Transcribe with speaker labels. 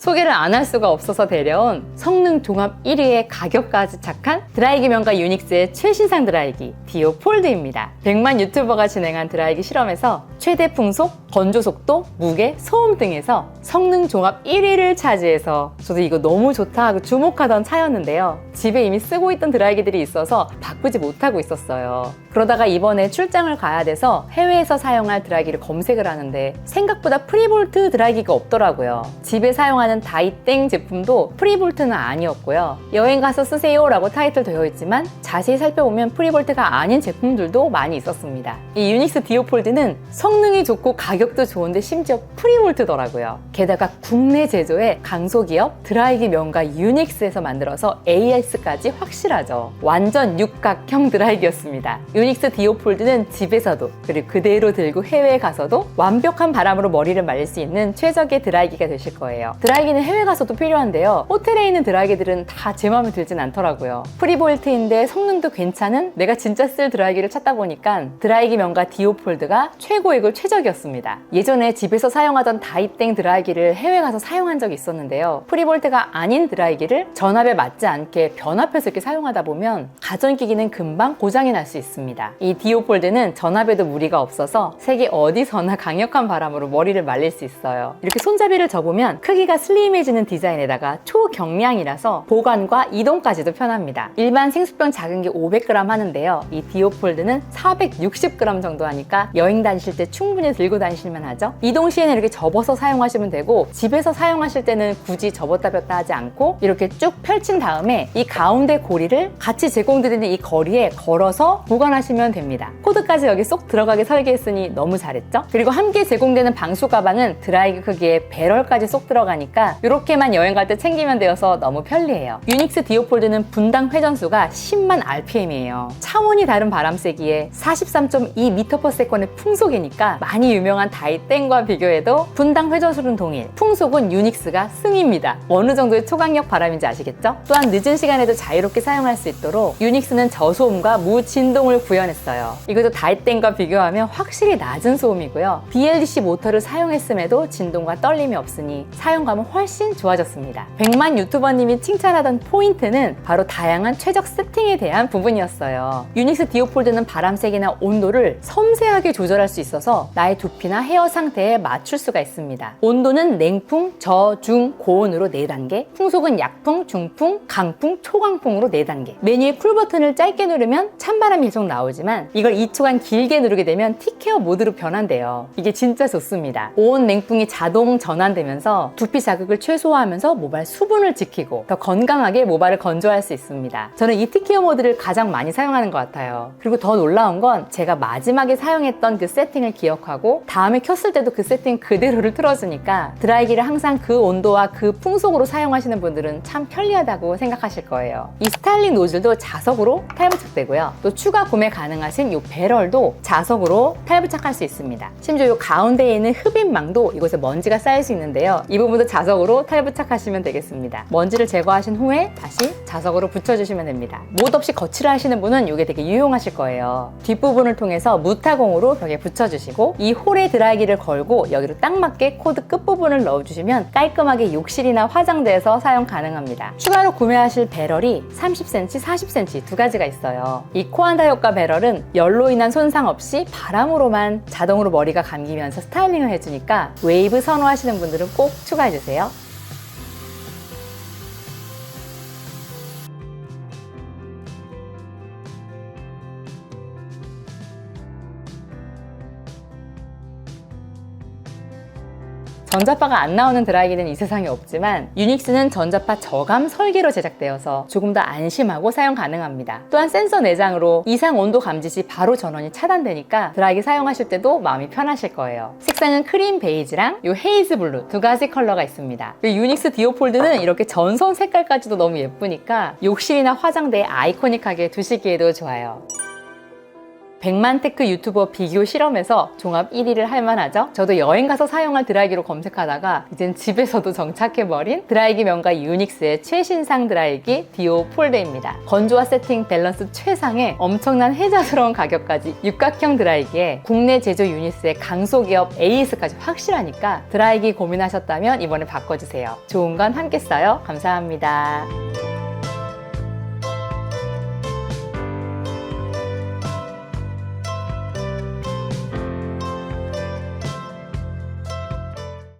Speaker 1: 소개를 안 할 수가 없어서 데려온 성능 종합 1위의 가격까지 착한 드라이기 명가 유닉스의 최신상 드라이기 디오 폴드입니다. 100만 유튜버가 진행한 드라이기 실험에서 최대 풍속, 건조 속도, 무게, 소음 등에서 성능 종합 1위를 차지해서 저도 이거 너무 좋다 하고 주목하던 차였는데요. 집에 이미 쓰고 있던 드라이기들이 있어서 바꾸지 못하고 있었어요. 그러다가 이번에 출장을 가야 돼서 해외에서 사용할 드라이기를 검색을 하는데 생각보다 프리볼트 드라이기가 없더라고요. 집에 사용하는 다이땡 제품도 프리볼트는 아니었고요. 여행 가서 쓰세요라고 타이틀 되어 있지만 자세히 살펴보면 프리볼트가 아닌 제품들도 많이 있었습니다. 이 유닉스 디오폴드는 성능이 좋고 가격도 좋은데 심지어 프리볼트더라고요. 게다가 국내 제조의 강소기업 드라이기 명가 유닉스에서 만들어서 AS까지 확실하죠. 완전 육각형 드라이기였습니다. 유닉스 디오폴드는 집에서도 그리고 그대로 들고 해외에 가서도 완벽한 바람으로 머리를 말릴 수 있는 최적의 드라이기가 되실 거예요. 드라이 기는 해외 가서도 필요한데요. 호텔에 있는 드라이기들은 다 제 마음에 들진 않더라고요. 프리볼트인데 성능도 괜찮은 내가 진짜 쓸 드라이기를 찾다 보니까 드라이기 명가 디오폴드가 최고이고 최적이었습니다. 예전에 집에서 사용하던 다이땡 드라이기를 해외 가서 사용한 적이 있었는데요. 프리볼트가 아닌 드라이기를 전압에 맞지 않게 변압해서 이렇게 사용하다 보면 가전기기는 금방 고장이 날 수 있습니다. 이 디오폴드는 전압에도 무리가 없어서 세계 어디서나 강력한 바람으로 머리를 말릴 수 있어요. 이렇게 손잡이를 접으면 크기가 슬림해지는 디자인에다가 초경량이라서 보관과 이동까지도 편합니다. 일반 생수병 작은 게 500g 하는데요. 이 디오폴드는 460g 정도 하니까 여행 다니실 때 충분히 들고 다니실만 하죠. 이동 시에는 이렇게 접어서 사용하시면 되고 집에서 사용하실 때는 굳이 접었다 폈다 하지 않고 이렇게 쭉 펼친 다음에 이 가운데 고리를 같이 제공드리는 이 거리에 걸어서 보관하시면 됩니다. 코드까지 여기 쏙 들어가게 설계했으니 너무 잘했죠? 그리고 함께 제공되는 방수 가방은 드라이기 크기에 배럴까지 쏙 들어가니까 이렇게만 여행 갈 때 챙기면 되어서 너무 편리해요. 유닉스 디오폴드는 분당 회전수가 10만 RPM이에요. 차원이 다른 바람 세기에 43.2m/s의 풍속이니까 많이 유명한 다이땡과 비교해도 분당 회전수는 동일, 풍속은 유닉스가 승입니다. 어느 정도의 초강력 바람인지 아시겠죠? 또한 늦은 시간에도 자유롭게 사용할 수 있도록 유닉스는 저소음과 무진동을 구현했어요. 이것도 다이땡과 비교하면 확실히 낮은 소음이고요. BLDC 모터를 사용했음에도 진동과 떨림이 없으니 사용감은 훨씬 좋아졌습니다. 100만 유튜버님이 칭찬하던 포인트는 바로 다양한 최적 세팅에 대한 부분이었어요. 유닉스 디오폴드는 바람색이나 온도를 섬세하게 조절할 수 있어서 나의 두피나 헤어 상태에 맞출 수가 있습니다. 온도는 냉풍, 저, 중, 고온으로 4단계, 풍속은 약풍, 중풍, 강풍, 초강풍으로 4단계. 메뉴의 쿨 버튼을 짧게 누르면 찬바람이 계속 나오지만 이걸 2초간 길게 누르게 되면 티케어 모드로 변한대요. 이게 진짜 좋습니다. 온 냉풍이 자동 전환되면서 두피 자극 을 최소화하면서 모발 수분을 지키고 더 건강하게 모발을 건조할 수 있습니다. 저는 이 티케어 모드를 가장 많이 사용하는 것 같아요. 그리고 더 놀라운 건 제가 마지막에 사용했던 그 세팅을 기억하고 다음에 켰을 때도 그 세팅 그대로를 틀어주니까 드라이기를 항상 그 온도와 그 풍속으로 사용하시는 분들은 참 편리하다고 생각하실 거예요. 이 스타일링 노즐도 자석으로 탈부착되고요. 또 추가 구매 가능하신 이 배럴도 자석으로 탈부착할 수 있습니다. 심지어 이 가운데에 있는 흡입망도 이곳에 먼지가 쌓일 수 있는데요. 이 부분도 자석 으로 탈부착하시면 되겠습니다. 먼지를 제거하신 후에 다시 자석으로 붙여주시면 됩니다. 못 없이 거치를 하시는 분은 이게 되게 유용하실 거예요. 뒷부분을 통해서 무타공으로 벽에 붙여주시고 이 홀에 드라이기를 걸고 여기로 딱 맞게 코드 끝부분을 넣어주시면 깔끔하게 욕실이나 화장대에서 사용 가능합니다. 추가로 구매하실 배럴이 30cm, 40cm 두 가지가 있어요. 이 코안다 효과 배럴은 열로 인한 손상 없이 바람으로만 자동으로 머리가 감기면서 스타일링을 해주니까 웨이브 선호하시는 분들은 꼭 추가해주세요. 거예요. 전자파가 안 나오는 드라이기는 이 세상에 없지만 유닉스는 전자파 저감 설계로 제작되어서 조금 더 안심하고 사용 가능합니다. 또한 센서 내장으로 이상 온도 감지 시 바로 전원이 차단되니까 드라이기 사용하실 때도 마음이 편하실 거예요. 색상은 크림 베이지랑 요 헤이즈 블루 두 가지 컬러가 있습니다. 이 유닉스 디오폴드는 이렇게 전선 색깔까지도 너무 예쁘니까 욕실이나 화장대에 아이코닉하게 두시기에도 좋아요. 100만 테크 유튜버 비교 실험에서 종합 1위를 할 만하죠. 저도 여행 가서 사용할 드라이기로 검색하다가 이젠 집에서도 정착해버린 드라이기 명가 유닉스의 최신상 드라이기 디오 폴드입니다. 건조와 세팅 밸런스 최상의 엄청난 혜자스러운 가격까지 육각형 드라이기에 국내 제조 유닉스의 강소기업 AS까지 확실하니까 드라이기 고민하셨다면 이번에 바꿔주세요. 좋은 건 함께 써요. 감사합니다.